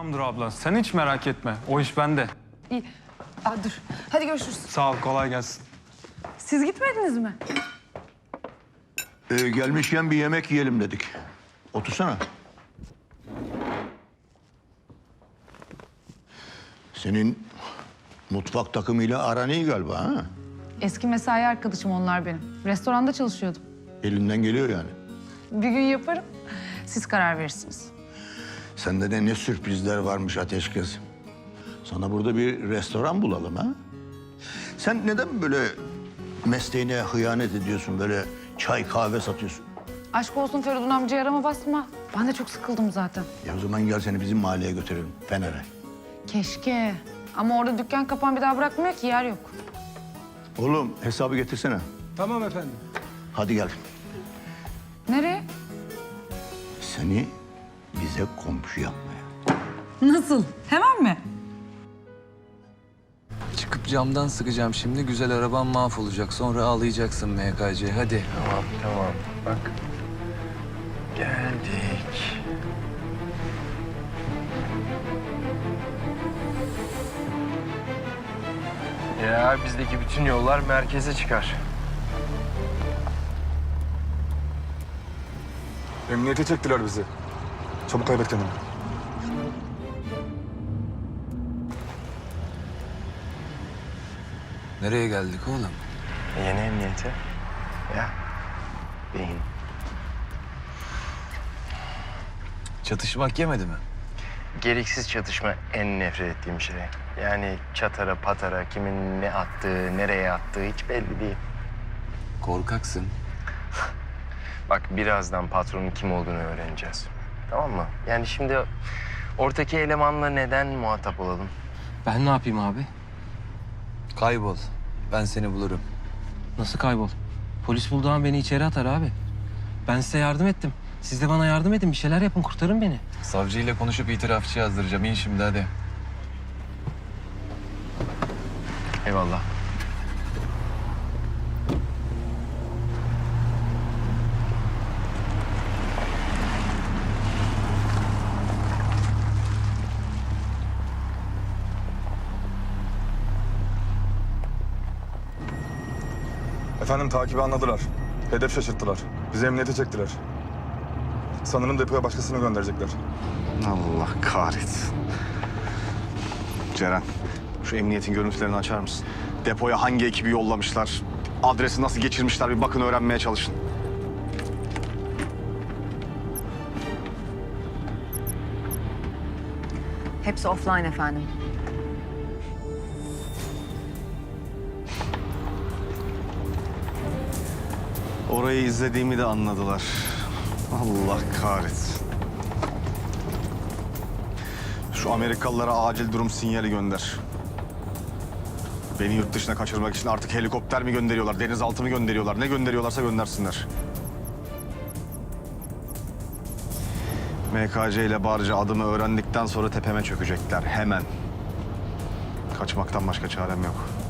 Tamamdır abla. Sen hiç merak etme. O iş bende. İyi. Aa, dur. Hadi görüşürüz. Sağ ol. Kolay gelsin. Siz gitmediniz mi? Ee, gelmişken bir yemek yiyelim dedik. Otursana. Senin mutfak takımıyla aran iyi galiba ha? Eski mesai arkadaşım onlar benim. Restoranda çalışıyordum. Elinden geliyor yani. Bir gün yaparım. Siz karar verirsiniz. Sende de ne sürprizler varmış ateş kız. Sana burada bir restoran bulalım ha? Sen neden böyle mesleğine hıyanet ediyorsun, böyle çay kahve satıyorsun? Aşk olsun Feridun amca yarama basma. Ben de çok sıkıldım zaten. Ya o zaman gel seni bizim mahalleye götürelim, Fener'e. Keşke. Ama orada dükkan kapan bir daha bırakmıyor ki yer yok. Oğlum hesabı getirsene. Tamam efendim. Hadi gel. Nereye? Seni bize komşu yapmaya. Nasıl? Hemen mi? Çıkıp camdan sıkacağım şimdi. Güzel araban mahvolacak. Sonra ağlayacaksın MKC. Hadi. Tamam tamam bak. Geldik. Ya bizdeki bütün yollar merkeze çıkar. Emniyete çektiler bizi. Çabuk kaybet kendini. Nereye geldik oğlum? Yeni emniyete. Ya. Beyin. Çatışmak yemedi mi? Gereksiz çatışma en nefret ettiğim şey. Yani çatara patara kimin ne attığı, nereye attığı hiç belli değil. Korkaksın. Bak birazdan patronun kim olduğunu öğreneceğiz. Tamam mı? Yani şimdi ortaki elemanla neden muhatap olalım? Ben ne yapayım abi? Kaybol. Ben seni bulurum. Nasıl kaybol? Polis bulduğu an beni içeri atar abi. Ben size yardım ettim. Siz de bana yardım edin. Bir şeyler yapın. Kurtarın beni. Savcıyla konuşup itirafçı yazdıracağım. İn şimdi hadi. Eyvallah. Efendim takibi anladılar. Hedef şaşırttılar. Bizi emniyete çektiler. Sanırım depoya başkasını gönderecekler. Allah kahretsin. Ceren, şu emniyetin görüntülerini açar mısın? Depoya hangi ekibi yollamışlar? Adresi nasıl geçirmişler bir bakın öğrenmeye çalışın. Hepsi offline efendim. Orayı izlediğimi de anladılar. Allah kahretsin. Şu Amerikalılara acil durum sinyali gönder. Beni yurt dışına kaçırmak için artık helikopter mi gönderiyorlar, denizaltı mı gönderiyorlar? Ne gönderiyorlarsa göndersinler. MKC ile Barca adımı öğrendikten sonra tepeme çökecekler hemen. Kaçmaktan başka çarem yok.